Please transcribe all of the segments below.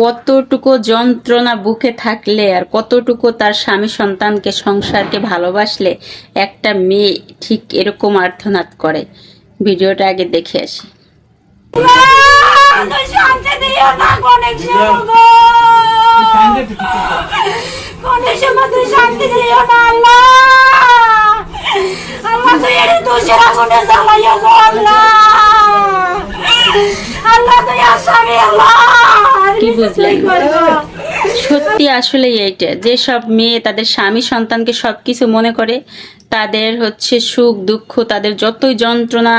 কতটুকু যন্ত্রণা বুকে থাকলে আর কতটুকু তার স্বামী সন্তানকে, সংসারকে ভালোবাসলে একটা মেয়ে ঠিক এরকম আর্থনাদ করে? ভিডিওটা আগে দেখে আসি। তুই শান্তি দিও না অনেক সময় গো। অনেক সময় তুই শান্তি দিও না আল্লাহ আল্লাহ তুই এর দোষের আগুনে জ্বালাইও গো আল্লাহ আল্লাহ তুই আসামি আল্লাহ আর কি কিছু বুঝলেন? সত্যি আসলে এইটা যে সব মেয়ে তাদের স্বামী সন্তানকে সব কিছু মনে করে তাদের হচ্ছে সুখ দুঃখ তাদের যতই যন্ত্রণা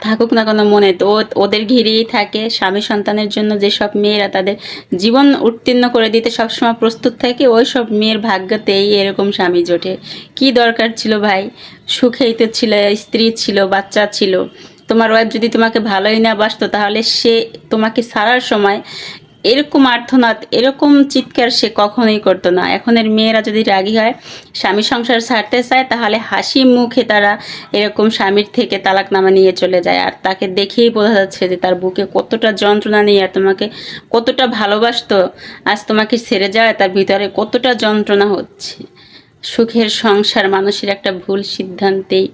থাকুক না কেন মনে তো ওদের ঘিরেই থাকে স্বামী সন্তানের জন্য যেসব মেয়েরা তাদের জীবন উত্তীর্ণ করে দিতে সবসময় প্রস্তুত থাকে ওই সব মেয়ের ভাগ্যতেই এরকম স্বামী জোটে। কি দরকার ছিল ভাই? সুখেই তো ছিল স্ত্রী ছিল বাচ্চা ছিল। তোমার ওয়াইফ যদি তোমাকে ভালোই না বাসতো তাহলে সে তোমাকে সারার সময় এরকম আর্থনাদ, এরকম চিৎকার সে কখনোই করতো না। এখনের মেয়েরা যদি রাগি হয় স্বামী সংসার ছাড়তে চায়, তাহলে হাসি মুখে তারা এরকম স্বামীর থেকে তালাকনামা নিয়ে চলে যায়। আর তাকে দেখেই বোঝা যাচ্ছে যে তার বুকে কতটা যন্ত্রণা নিয়ে আর তোমাকে কতটা ভালোবাসতো। আজ তোমাকে ছেড়ে যায় তার ভিতরে কতটা যন্ত্রণা হচ্ছে। সুখের সংসার মানুষের একটা ভুল সিদ্ধান্তেই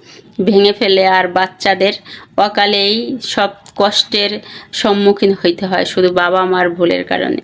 ভেঙে ফেলে আর বাচ্চাদের অকালেই সব কষ্টের সম্মুখীন হইতে হয় শুধু বাবা মার ভুলের কারণে।